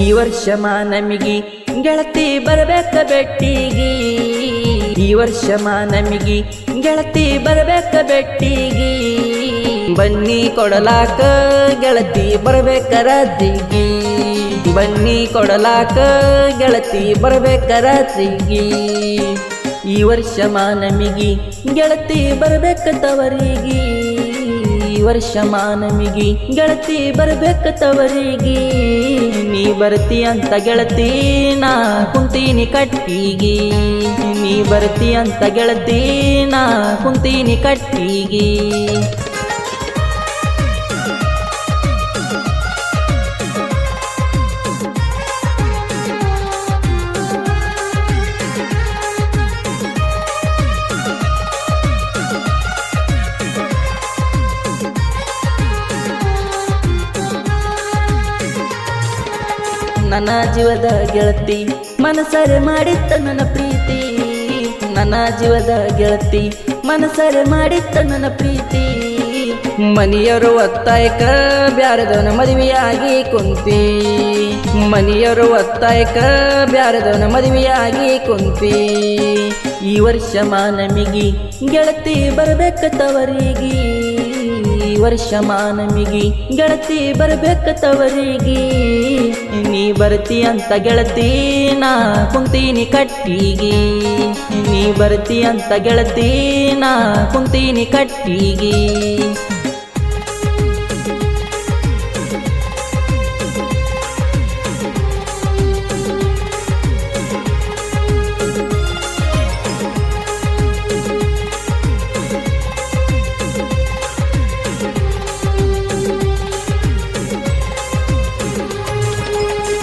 ಈ ವರ್ಷ ಮಾನಮಿಗಿ ಗೆಳತಿ ಬರಬೇಕ ಬೆಟ್ಟಿಗಿ. ಈ ವರ್ಷ ಮಾನಮಿಗಿ ಗೆಳತಿ ಬರಬೇಕ ಬೆಟ್ಟಿಗಿ. ಬನ್ನಿ ಕೊಡಲಾಕ ಗೆಳತಿ ಬರಬೇಕ ರಾತ್ರಿಗಿ. ಬನ್ನಿ ಕೊಡಲಾಕ ಗೆಳತಿ ಬರಬೇಕ ರಾತ್ರಿಗಿ. ಈ ವರ್ಷ ಮಾನಮಿಗಿ ಗೆಳತಿ ಬರಬೇಕ ತವರಿಗೆ. ವರ್ಷ ಮಾನಮಿಗಿ ಗೆಳತಿ ಬರ್ಬೇಕ ತವರಿಗೆ. ನೀ ಬರ್ತಿ ಅಂತ ಗೆಳತಿ, ನಾ ಕುಂತೀನಿ ಕಟ್ಟಿಗೆ. ನೀ ಬರ್ತಿ ಅಂತ ಗೆಳತಿ, ನಾ ಕುಂತೀನಿ ಕಟ್ಟಿಗಿ. ನನ್ನ ಜೀವದ ಗೆಳತಿ ಮನಸರೆ ಮಾಡಿತ್ತ ನನ್ನ ಪ್ರೀತಿ. ನನ್ನ ಜೀವದ ಗೆಳತಿ ಮನಸರೆ ಮಾಡಿತ್ತ ನನ್ನ ಪ್ರೀತಿ. ಮನಿಯರು ಒತ್ತಾಯಕ, ಬ್ಯಾರದವನ ಮದುವೆಯಾಗಿ ಕುಂತಿ. ಮನಿಯರು ಒತ್ತಾಯಕ, ಬ್ಯಾರದವನ ಮದುವೆಯಾಗಿ ಕುಂತಿ. ಈ ವರ್ಷ ಮಾನಮಿಗಿ, ಗೆಳತಿ ಬರಬೇಕ ತವರಿಗೆ ವರ್ಷ ಮಾನಮಿಗಿ, ಗೆಳತಿ ಬರ್ಬೇಕ ತವರಿಗೆ. ನೀ ಬರ್ತಿ ಅಂತ ಗೆಳತಿ, ನಾ ಕುಂತೀನಿ ಕಟ್ಟಿಗಿ. ನೀ ಬರ್ತಿ ಅಂತ ಗೆಳತಿ, ನಾ ಕುಂತೀನಿ ಕಟ್ಟಿಗಿ.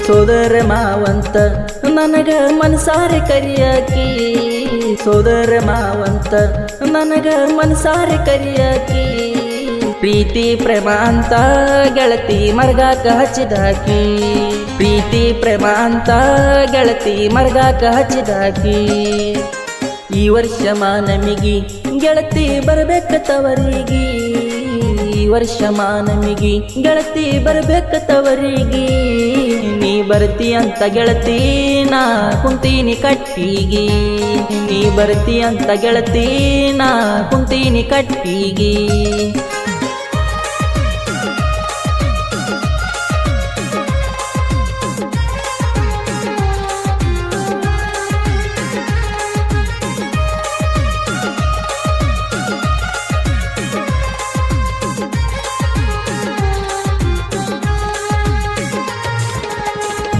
ಸೋದರ ಮಾವಂತ, ನನಗ ಮನಸಾರೆ ಕರಿಯಾಕಿ. ಸೋದರ ಮಾವಂತ, ನನಗ ಮನಸಾರೆ ಕರಿಯಾಕಿ. ಪ್ರೀತಿ ಪ್ರೇಮ ಅಂತ ಗೆಳತಿ ಮರ್ಗಾಕ ಹಚ್ಚಿದಾಕಿ. ಪ್ರೀತಿ ಪ್ರೇಮ ಅಂತ ಗೆಳತಿ ಮರ್ಗಾಕ ಹಚ್ಚಿದಾಕಿ. ಈ ವರ್ಷ ಮಾನಮಿಗಿ, ಗೆಳತಿ ಬರಬೇಕ ತವರಿಗೆ. ವರ್ಷ ಮಾನಮಿಗಿ ಗೆಳತಿ ಬರ್ಬೇಕ ತವರಿಗೆ. ನೀ ಬರ್ತಿ ಅಂತ ಗೆಳತಿ, ನಾ ಕುಂತೀನಿ ಕಟ್ಟಿಗಿ. ನೀ ಬರ್ತಿ ಅಂತ ಗೆಳತಿ, ನಾ ಕುಂತೀನಿ ಕಟ್ಟಿಗಿ.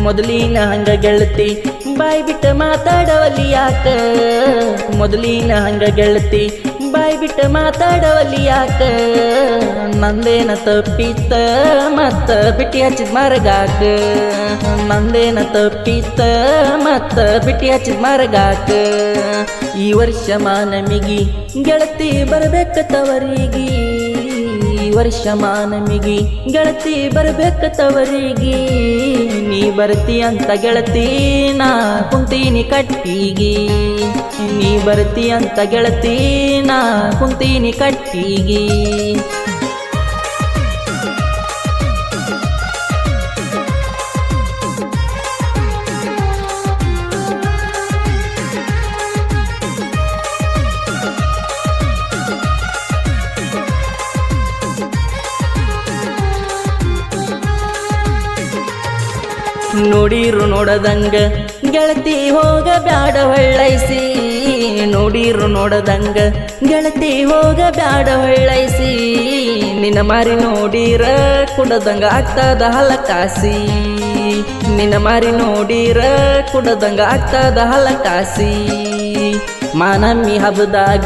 ಮೊದಲಿನ ಹಂಗ ಗೆಳತಿ. ಬಾಯಿ ಬಿಟ್ಟ ಮಾತಾಡವಲ್ಲಿ ಯಾಕ? ಮೊದಲಿನ ಹಂಗ ಗೆಳತಿ. ಬಾಯಿ ಬಿಟ್ಟ ಮಾತಾಡವಲ್ಲಿ ಯಾಕ? ನಂದೇನ ತಪ್ಪಿತ್ತ ಮತ್ತ ಬಿಟ್ಟಿ ಹಚ್ಚಿದ ಮರಗಾಕ? ನಂದೇನ ತಪ್ಪಿತ್ತ ಮತ್ತ ಬಿಟ್ಟಿ ಹಚ್ಚಿದ ಮರಗಾಕ? ಈ ವರ್ಷ ಮಾನಮಿಗಿ ಗೆಳತಿ ಬರಬೇಕ ತವರಿಗೆ. ವರ್ಷ ಮಾನಮಿಗಿ ಗೆಳತಿ ಬರ್ಬೇಕ ತವರಿಗೆ. ನೀ ಬರ್ತಿ ಅಂತ ಗೆಳತಿ, ನಾ ಕುಂತೀನಿ ಕಟ್ಟಿಗಿ. ನೀ ಬರ್ತಿ ಅಂತ ಗೆಳತಿ, ನಾ ಕುಂತೀನಿ ಕಟ್ಟಿಗಿ. ನೋಡಿರು ನೋಡದಂಗ. ಗೆಳತಿ ಹೋಗ ಬ್ಯಾಡ ಹೊಳ್ಳೈಸಿ. ನೋಡಿರು ನೋಡದಂಗ. ಗೆಳತಿ ಹೋಗ ಬ್ಯಾಡ ಹೊಳ್ಳೈಸಿ. ನಿನ್ನ ಮಾರಿ ನೋಡಿರ ಕುಡದಂಗ ಆಗ್ತದ ಹಲಕಾಸಿ. ನಿನ್ನ ಮಾರಿ ನೋಡಿರ ಕುಡದಂಗ ಆಗ್ತದ ಹಲಕಾಸಿ. ಮಾನಮ್ಮಿ ಹಬ್ಬದಾಗ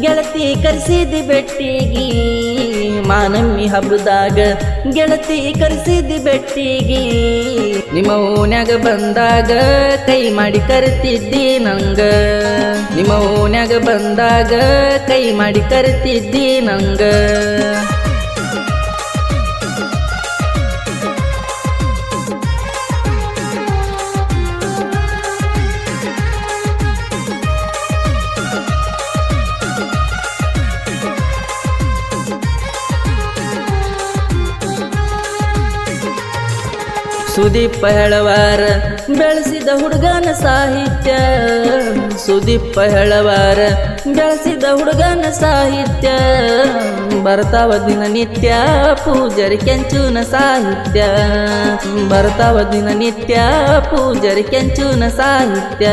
ಗೆಳತಿ ಕರೆಸಿದಿ ಬೆಟ್ಟಿಗಿ. ಮಾನಮ್ಮಿ ಹಬ್ಬದಾಗ ಗೆಳತಿ ಕರೆಸಿದಿ ಬೆಟ್ಟಿಗಿ. ನಿಮ್ಮ ಓನ್ಯಾಗ ಬಂದಾಗ ಕೈ ಮಾಡಿ ಕರಿತಿದ್ದಿ ನಂಗ. ನಿಮ್ಮ ಓನ್ಯಾಗ ಬಂದಾಗ ಕೈ ಮಾಡಿ ಕರಿತಿದ್ದಿ ನಂಗ. ಸುದೀಪ ಹೆಳವಾರ ಬೆಳೆಸಿದ ಹುಡುಗನ ಸಾಹಿತ್ಯ. ಸುದೀಪ ಹೆಳವಾರ ಬೆಳೆಸಿದ ಹುಡುಗನ ಸಾಹಿತ್ಯ. ಬರ್ತಾವ ದಿನ ನಿತ್ಯ ಪೂಜರಿ ಕೆಂಚೂನ ಸಾಹಿತ್ಯ. ಬರ್ತಾವ ದಿನ ನಿತ್ಯ ಪೂಜರಿ ಕೆಂಚೂನ ಸಾಹಿತ್ಯ.